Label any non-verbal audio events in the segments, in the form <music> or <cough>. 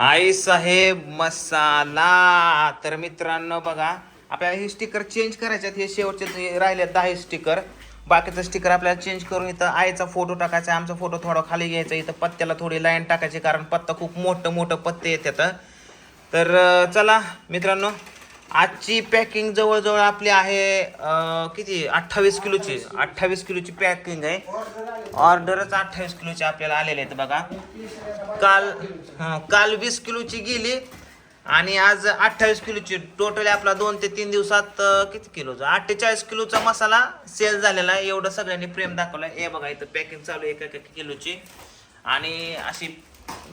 आई साहेब मसाला. तर मित्रांनो बघा आपल्याला हे स्टिकर चेंज करायचे आहेत. हे शेवटचे राहिले दहा स्टिकर बाकीचं स्टिकर आपल्याला चेंज करून इथं आईचा फोटो टाकायचा आमचा फोटो थोडा खाली घ्यायचा इथं पत्त्याला थोडी लाईन टाकायची कारण पत्ता खूप मोठं मोठं पत्ते येतात. तर चला मित्रांनो आजची पॅकिंग जवळजवळ आपली आहे अं, किती? अठ्ठावीस किलोची. अठ्ठावीस किलोची पॅकिंग आहे. ऑर्डरच अठ्ठावीस किलोची आपल्याला आलेले आहेत बघा. काल हं, काल वीस किलोची गेली आणि आज अठ्ठावीस किलोची. टोटल आपला दोन ते तीन दिवसात अं, किती किलोचा अठ्ठेचाळीस किलोचा मसाला सेल झालेला आहे. एवढं सगळ्यांनी प्रेम दाखवलं. हे बघा इथं पॅकिंग चालू आहे एक एक किलोची. आणि अशी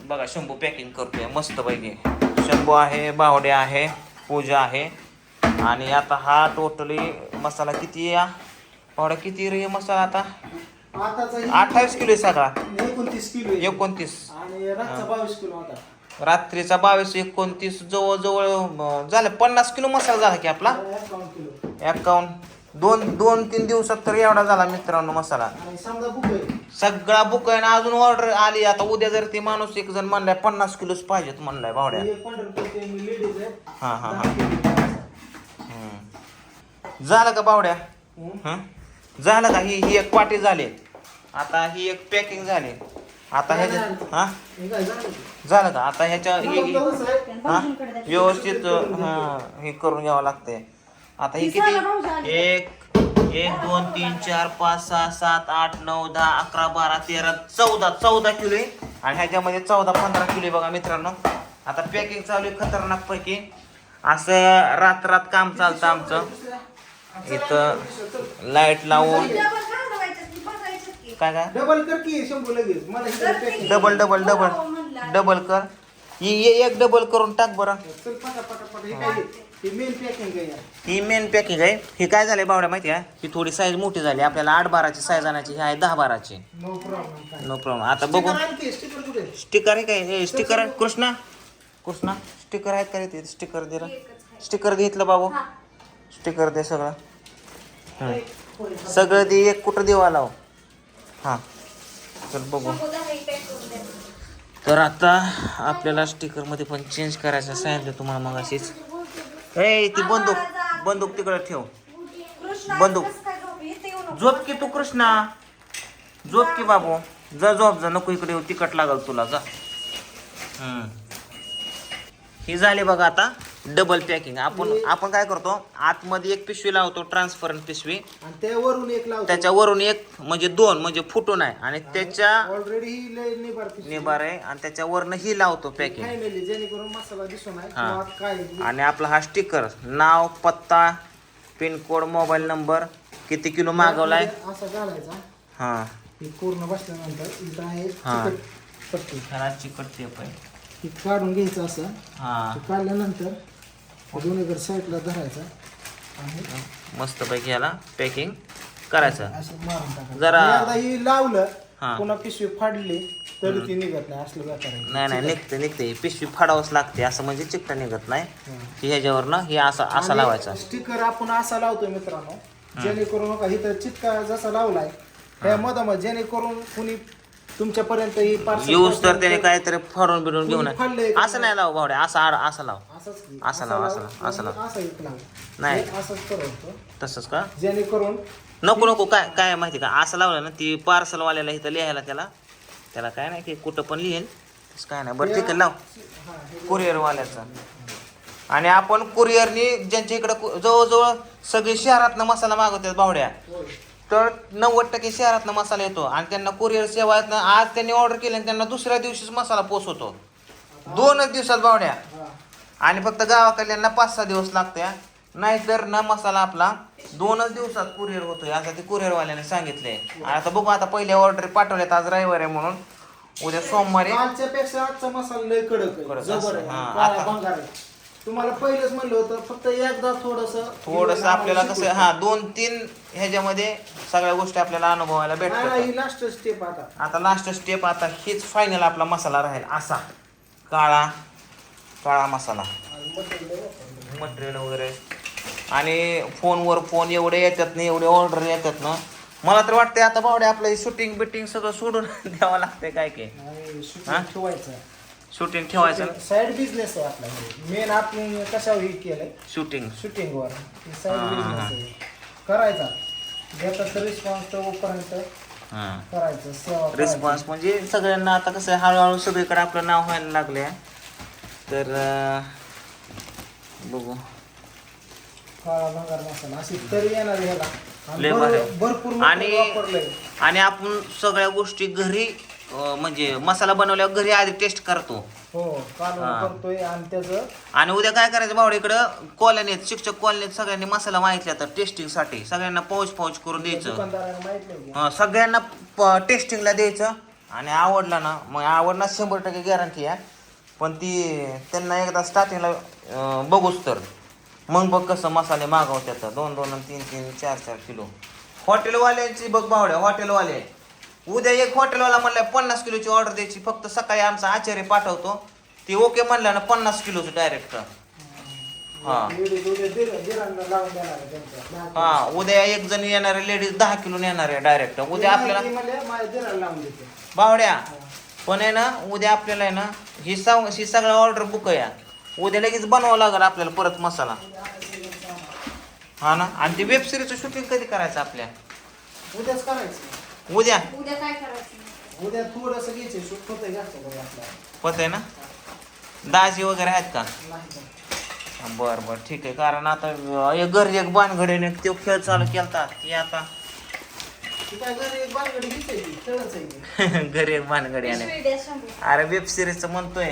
बघा शंभू पॅकिंग करतोय. मस्त पैकी. शंभू आहे बावडे आहे. पूजा आहे. आणि आता हा टोटली मसाला किती या बावडा किती रे मसाला आता? अठ्ठावीस किलो आहे सगळा. एकोणतीस किलो. एकोणतीस. बावीस किलो रात्रीचा बावीस एकोणतीस जवळजवळ झालं पन्नास किलो मसाला झाला की आपला? एकावन्न दोन दोन तीन दिवसात तर एवढा झाला मित्रांनो मसाला. सगळा बुक आहे ना अजून ऑर्डर आली. आता उद्या जर ते माणूस एक जण म्हणलाय पन्नास किलोच पाहिजेत म्हणलाय भावड्या. हे पंढरपूरचे लेडीज आहे हा हा हा. हम्म. झालं का बावड्या हम्म. हं? झालं का? ही ही एक पाटी झाली. आता ही एक पॅकिंग झाली. आता ह्याच्या हा? हे काय झालं? झालं का? आता ह्याच्या ही- ही-? हा व्यवस्थित हा हे करून घ्यावं लागतंय. आता ही किती? एक एक दोन तीन चार पाच सहा सात आठ नऊ दहा अकरा बारा तेरा चौदा चौदा किलो आहे. आणि ह्याच्यामध्ये चौदा पंधरा किलो आहे बघा मित्रांनो. आता पॅकिंग चालू आहे खतरनाक पैकी. असं रात रात काम चालतं आमचं. इथं लाइट लावून. काय काय? डबल कर की शंभू लगेच. मला. डबल डबल डबल डबल कर ही ही एक डबल करून टाक बरं. चल पटा पटा पटा हे हे मेन पॅकिंग आहे. ही मेन आहे. ही काय झालंय बावड्या माहिती आहे ही थोडी साईज मोठी झाली. आपल्याला आठ बाराची साईज आणायची ही आहे दहा बाराची. नो प्रॉब्लेम काय नो प्रॉब्लेम आता बघू. स्टिकर कुठे? आहे? स्टिकर आहे काय स्टिकर आहे. कृष्णा? कृष्णा? स्टिकर आहेत का रे ते? स्टिकर दे रे स्टिकर दे इथलं बाबू. स्टिकर दे सगळं. हं. सगळं दे. एक कुठं देवा लाव हां? चल बघू. तर आता आपल्याला स्टिकरमध्ये पण चेंज करायचं सांगितलं तुम्हाला मग अशीच ए ती बंदूक बंदूक तिकडे ठेव. बंदूक. झोप की तू कृष्णा. झोप की बाबू. जा झोप जा. नको इकडे तिकट लागल तुला. जा. हम्म. ही झाली बघा आता. डबल पॅकिंग आपण आपण काय करतो? आतमध्ये एक पिशवी लावतो ट्रान्सपरंट पिशवी. आणि त्यावरून एक लावतो. त्याच्यावरून एक म्हणजे दोन म्हणजे फुटून आहे. आणि त्याच्या ऑलरेडी ही लय निबार निबार आहे. आणि त्याच्यावरनं ही लावतो पॅकिंग फायनली जेणेकरून मसाला दिसू नाही हा. किंवा काय आणि आपला हा स्टिकर नाव पत्ता पिनकोड मोबाईल नंबर किती किलो मागवलाय? असा घालायचा. हा. हे पूर्ण बसल्यानंतर इथं आहे हा. चिकट पट्टी. ह्याला चिकट टेप आहे. ही काढून घ्यायचं असं. हा. ते काढल्यानंतर दोन्हीकडे साईडला धरायचा आणि मस्तपैकी ह्याला पॅकिंग करायचं. असं मारून टाकायचं. जरा- आणि एकदा ही लावलं हा. पुन्हा पिशवी फाडली तरी ती निघत नाही असलं. नाही नाही निघते निघते. पिशवी फाडावंच लागते असं म्हणजे चिकट निघत नाही. हं. की ह्याच्यावरनं हे असं असा लावायचा. स्टिकर आपण असा लावतोय मित्रांनो जेणेकरून का इथं चिटका जसा लावलाय त्या मधामध्ये जेणेकरून कुणी तुमच्यापर्यंत ही parcel तर त्याने काहीतरी फाडून बिडून घेऊन फाडलंय का? असं नाही लाव भावड्या असं आड असं लाव. असंच की. असा लाव, असा लाव, लाव, असा लाव. असं एक लाव. नाही. हे असंच करतो तसंच का? जेणेकरून नको नको. काय काय माहिती का? असं लावलं ना ती पार्सलवाल्याला इथं लिहायला त्याला. त्याला काय नाही की कुठं पण लिहेल तसं काय नाही. बरं ठीक आहे लाव. हा, हे कुरिअरवाल्याचा. आणि आपण कुरिअरनी ज्यांच्या इकडं कु- जवळजवळ सगळे शहरातनं मसाला मागवतात बावड्या होय. तर नव्वद टक्के शहरातनं मसाला येतो आणि त्यांना कुरिअर सेवा आज त्यांनी ऑर्डर केली आणि त्यांना दुसऱ्या दिवशीच मसाला पोचवतो. दोनच दिवसात बावड्या. आणि फक्त गावाकडल्यांना पाच सहा दिवस लागते नाहीतर ना मसाला आपला दोनच दिवसात कुरिअर होतोय असं ते कुरिअरवाल्याने सांगितलंय. आता बघू आता पहिल्या ऑर्डर पाठवल्यात आज रविवार आहे म्हणून. उद्या सोमवारी कालच्या पेक्षा आजचा मसाला लय कडक हा, आता- तुम्हाला पहिलेच म्हणलं होतं फक्त एकदा थोडस थोडस आपल्याला कसं हा दोन तीन ह्याच्यामध्ये सगळ्या गोष्टी आपल्याला अनुभवायला भेटतात. ही लास्ट स्टेप आता. आता लास्ट स्टेप आता हीच फायनल आपला मसाला राहील असा. काळा काळा मसाला. मटेरियल वगैरे. आणि फोनवर फोन एवढे येतात ना एवढे ऑर्डर येतात ना मला तर वाटतंय आता बावडे आपलं शूटिंग बिटिंग सगळं सोडून <laughs> द्यावं लागतंय काय काय ठेवायचं. शूटिंग ठेवायचं. साईड बिझनेस आहे आपला मेन आपण कशावर हे केलंय? शूटिंग शूटिंगवर साईड हा, बिझनेस. आहे. करायचा. घेतात रिस्पॉन्स तोपर्यंत हां. करायचं सेवा रिस्पॉन्स म्हणजे सगळ्यांना आता कसं आहे हळूहळू सगळीकडे आपलं नाव व्हायला लागले तर अं, बघू. काळा भंगार मसाला. अशी तरी येणार ह्याला आणि लय भर- भारी. भरपूर आणि- आणि वापरलंय. आणि आपण सगळ्या गोष्टी घरी म्हणजे मसाला बनवल्यावर घरी आधी टेस्ट करतो. हो कालवण हा. करतोय आणि त्याचं आणि उद्या काय करायचं भाऊ इकडं कॉलनीत शिक्षक कॉलनीत सगळ्यांनी मसाला माहितला तर टेस्टिंगसाठी सगळ्यांना पाऊच पाऊच करून द्यायचं. माहीत नाही अं, सगळ्यांना टेस्टिंगला द्यायचं आणि आवडला ना मग आवडणार शंभर टक्के गॅरंटी आहे. पण ती त्यांना एकदा स्टार्टिंगला बघूच तर. मग बघ कसं मसाले मागवतात. दोन दोन आणि तीन तीन चार चार किलो. हॉटेलवाल्यांची बघ बावड्या हॉटेलवाले उद्या एक हॉटेलवाला म्हणलं पन्नास किलोची ऑर्डर द्यायची फक्त सकाळी आमचा आचार्य पाठवतो. ती ओके म्हणलं ना पन्नास किलोचं डायरेक्ट हा. उद्या हा उद्या एक जण येणार आहे लेडीज दहा किलो येणार आहे डायरेक्ट उद्या आपल्याला बावड्या पण आहे ना उद्या आपल्याला आहे ना ही सग ही सगळं ऑर्डर बुक आहे. उद्या लगेच बनवावं लागेल आपल्याला परत मसाला. हा ना? आणि ती वेबसिरीजचं शूटिंग कधी करायचं आपल्या? उद्याच करायचं. उद्या. उद्या काय करायचं? उद्या थोडंसं घ्यायचं शूट होतंय जास्त बरं आपल्याला होत आहे ना? दाजी वगैरे आहेत का? नाही का? बर बर ठीक आहे. कारण आता अं, एक घरी एक तो खेळ चालू केलता. की आता ती काय घरी एक बालगडी घेते ती? खेळच आहे <laughs> ती. घरी एक बानगडी आणि पिशवी द्या शंभू अरे वेब सिरीजचं म्हणतोय.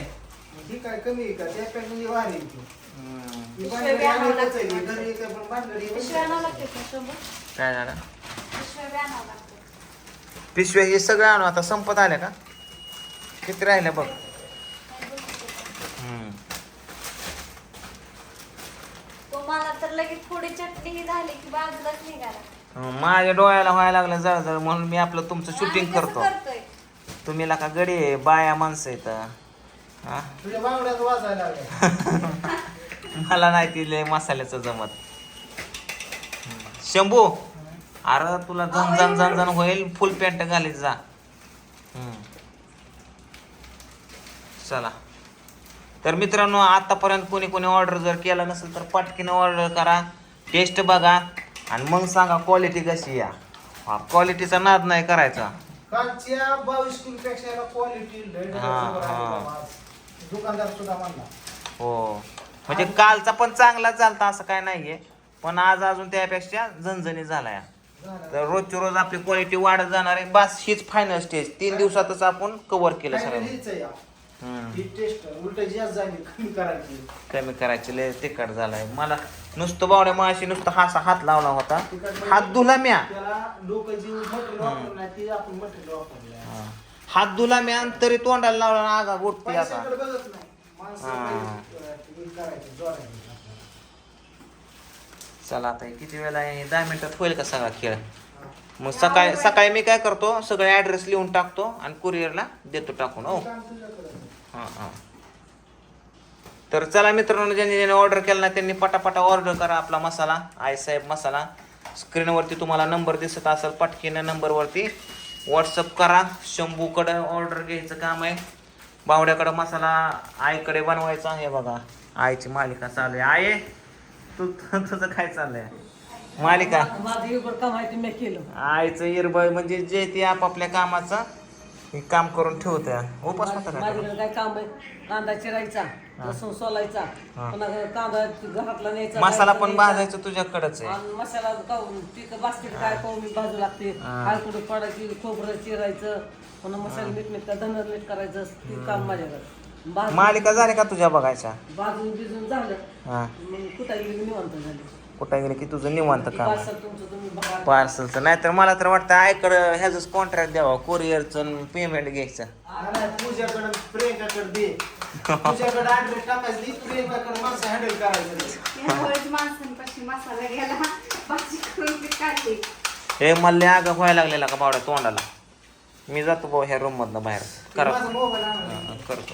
ही काय कमी आहे का? म्हणजे ती. हम्म, ही बालगडी. ती. घरी काय पण बालगडी पिशव्या आणावं लागते का शंभू? काय झालं? पिशव्या बी आणावं लागते पिशव्या हे सगळं आणू. आता संपत आल्या का? किती राहिल्या बघ. हम्म. तुम्हाला तर लगेच थोडी चटणी ही झाली की बाजूलाच निघाला. माझ्या डोळ्याला व्हायला लागलं जळजळ म्हणून मी आपलं तुमचं शूटिंग करतो. करतोय? तुम्ही का गडी आहे, बाया माणसं आहेत. हा? तुझ्या बांगड्यात वाजायला लागल्या <laughs> मला नाही तिले मसाल्याचं जमत. शंभू अरे तुला झन झन झन झन होईल फुल पॅन्ट घालीत जा. चला. तर मित्रांनो आतापर्यंत कोणी कोणी ऑर्डर जर केला नसेल तर पटकीनं ऑर्डर करा. टेस्ट बघा. आणि मग सांगा क्वालिटी कशी या क्वालिटीचा नाद नाही करायचा. कालच्या बावीस किलो पेक्षा क्वालिटी हा, हा. दुकानदार सुद्धा म्हणला. हो. म्हणजे कालचा पण चांगला चालता असं काय नाहीये. पण आज अजून त्यापेक्षा झणझणी झालाय. झालं. तर रोजची रोज आपली क्वालिटी वाढत जाणार आहे. बस हीच फायनल स्टेज तीन दिवसातच आपण कव्हर केलं सगळं झाली कमी करायची. लय तिखट झालाय. मला नुसतं बावड्या माशी नुसतं हासा हात लावला होता. हात धुला म्या. हात धुला म्या तरी तोंडाला लावला ना आगा गोटते आता. चला आता किती वेळ आहे? दहा मिनिटात होईल का सगळा खेळ? मग सकाळी सकाळी मी काय करतो सगळे ॲड्रेस लिहून टाकतो आणि कुरिअरला देतो टाकून हो. हां हां. तर चला मित्रांनो ज्यांनी ज्यांनी ऑर्डर केला ना त्यांनी पटापटा ऑर्डर करा आपला मसाला आईसाहेब मसाला. स्क्रीनवरती तुम्हाला नंबर दिसत असेल पटकीनं नंबरवरती व्हॉट्सअप करा शंभूकडं ऑर्डर घ्यायचं काम आहे. बावड्याकडं मसाला आईकडे बनवायचा आहे बघा. आईची मालिका चालू आहे. आई तू <laughs> तुझं काय चाललंय? मालिका. माझं एवढं काम आहे ते मी केलं. आईचं इरबळ म्हणजे जे ते आपापल्या कामाचं हे काम करून ठेवत्या. उपास माझ्याकडे काय काम आहे? कांदा चिरायचा लसूण सोलायचा हा. पुन्हा कांदा घरातला न्यायचा मसाला बाहेरचा पण न्यायचा. भाजायचं तुझ्याकडच आहे. आणि मसाला काढून तिथं बास्केट काय पाहून भाजू लागते. हा. हळकुंड पडायची खोबरं चिरायचं पुन्हा मसाला मीठ मीठ धनर मीठ करायचं ते काम माझ्याकडे. मालिका झाली का तुझ्या बघायच्या? भाजून बिजून झालं. हा. मग कुठं गेली निवांत झाली. कुठं गेले की तुझं निवांत काम आहे. पार्सल तुमचं तुम्ही बघा. पार्सलचं नाहीतर मला तर वाटतं आयकडं ह्याच कॉन्ट्रॅक्ट द्यावा कोरिअरचं पेमेंट घ्यायचं. आणि पूजाकडे प्रियंकाकडे दे. तुझ्याकडे ऍड्रेस टाकायची प्रियंकाकडे माणसं हँडल करायचं यावेळेस माणसांपाशी मसाला गेला भाजी करून ती काढली हे मला अगं व्हायला लागलेला का बावड्या तोंडाला? मी जातो भाऊ ह्या रूम मधनं बाहेर. करा. माझा मोबाईल आणला करतो.